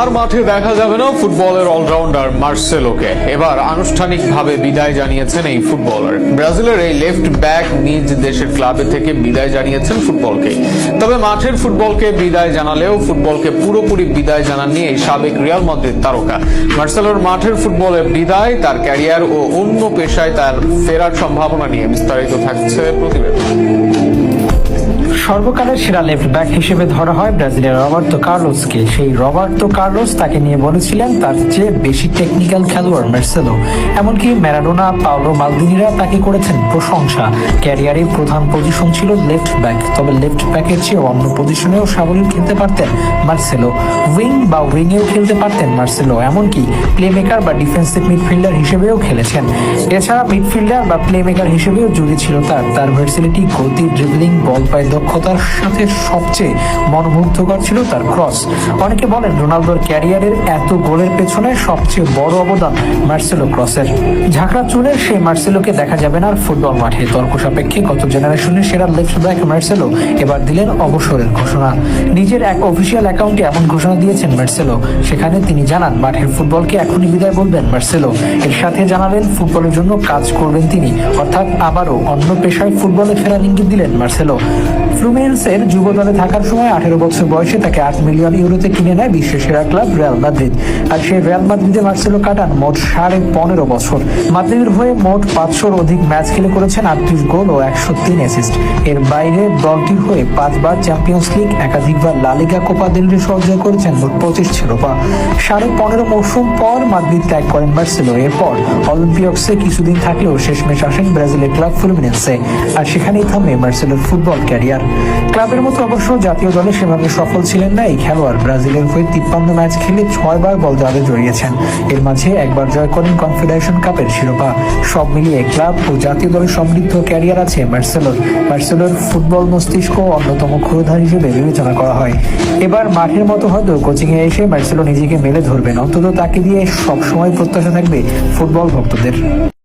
আর মাঠে দেখা যাবে না ফুটবলের অলরাউন্ডার মার্সেলোকে। এবার আনুষ্ঠানিকভাবে বিদায় জানিয়েছেন এই ফুটবলার। ব্রাজিলের এই লেফট ব্যাক নিজ দেশের ক্লাবে থেকে বিদায় জানিয়েছেন ফুটবলকে। তবে মাঠের ফুটবলকে বিদায় জানালেও ফুটবলকে পুরোপুরি বিদায় জানাননি এই সাবেক রিয়াল মাদ্রিদ তারকা। মার্সেলোর মাঠের ফুটবলে বিদায়, তার ক্যারিয়ার ও অন্য পেশায় তার ফেরার সম্ভাবনা নিয়ে বিস্তারিত থাকছে প্রতিবেদন। সর্বকালের সেরা লেফট ব্যাক হিসেবে ধরা হয় ব্রাজিলের রবার্তো কার্লোসকে। সেই রবার্তো কার্লোস তাকে নিয়ে বলেছিলেন তার চেয়ে বেশি টেকনিক্যাল খেলোয়াড় মার্সেলো। এমনকি ম্যারাডোনা, পাওলো মালদিনিরা তাকে করেছেন প্রশংসা। ক্যারিয়ারে প্রধান পজিশন ছিল লেফট ব্যাক তবে লেফট ব্যাকের চেয়ে অন্য পজিশনেও সাবলীল খেলতে পারতেন মার্সেলো। উইং বা উইংয়েও খেলতে পারতেন মার্সেলো। এমনকি প্লেমেকার বা ডিফেন্সিভ মিডফিল্ডার হিসেবেও খেলেছেন। এছাড়া মিডফিল্ডার বা প্লেমেকার হিসেবেও জুড়ি ছিল তার। তার ভার্সিলিটি গতি ড্রিবলিং বল পায় দক্ষতার সাথে সবচেয়ে মনোমুগ্ধকর ছিল তার ক্রস। অনেকে বলেন রোনালদোর ক্যারিয়ারের এত গোলের পেছনে সবচেয়ে বড় অবদান মার্সেলো ক্রসের। ঝাঁকড়া চুলের সেই মার্সেলোকে দেখা যাবে না ফুটবল মাঠে। তর্ক সাপেক্ষে গত জেনারেশনের সেরা লেফট ব্যাক মার্সেলো এবার দিলেন অবসরের ঘোষণা। নিজের এক অফিসিয়াল অ্যাকাউন্টে এমন ঘোষণা দিয়েছেন মার্সেলো। সেখানে তিনি জানান, মাঠের ফুটবলকে এখনই বিদায় বলবেন মার্সেলো। এর সাথে জানালেন, ফুটবলের জন্য কাজ করবেন তিনি। অর্থাৎ আবারও অন্য পেশায় ফুটবলে ফেরার ইঙ্গিত দিলেন মার্সেলো। ফ্লুমিনেন্সের যুব দলে থাকার সময় আঠেরো বছর বয়সে তাকে আট মিলিয়ন ইউরোতে কিনে নেয় বিশ্বের সেরা ক্লাব রিয়াল মাদ্রিদ। আর সেই রিয়াল মাদ্রিদে মার্সেলো কাটান মোট সাড়ে পনেরো বছর। মাদ্রিদের হয়ে মোট পাঁচশোর অধিক ম্যাচ খেলে করেছেন আটত্রিশ গোল ও একশো তিন অ্যাসিস্ট। এর বাইরে দলটির হয়ে পাঁচবার চ্যাম্পিয়ন্স লিগ, একাধিকবার La Liga Copa del Rey সহজয় করেছেন মোট পঁচিশ শিরোপা। সাড়ে পনেরো মৌসুম পর মাদ্রিদ ত্যাগ করেন মার্সেলো এরপর অলিম্পিয়ক্সে কিছুদিন থাকলেও শেষমেশ আসেন ব্রাজিলের ক্লাব ফ্লুমিনেন্সে। আর সেখানেই থামে মার্সেলোর ফুটবল ক্যারিয়ার। ক্লাবের মতো অবশ্য জাতীয় দলে সেভাবে সফল ছিলেন না এই খেলোয়াড়। ব্রাজিলের হয়ে তিপ্পান্ন ম্যাচ খেলে ছয়বার বল জালে জড়িয়েছেন। এর মাঝে একবার জয় করেন কনফেডারেশন কাপের শিরোপা। সব মিলিয়ে ক্লাব ও জাতীয় দলের সমৃদ্ধ ক্যারিয়ার আছে মার্সেলোর মার্সেলোর ফুটবল মস্তিষ্ক অন্যতম ক্ষুরধার হিসেবে বিবেচনা করা হয়। এবার মাঠের মতো হয়তো কোচিংয়ে এসে মার্সেলো নিজেকে মেলে ধরবেন। অন্তত তাকে দিয়ে সবসময় প্রত্যাশা থাকবে ফুটবল ভক্তদের।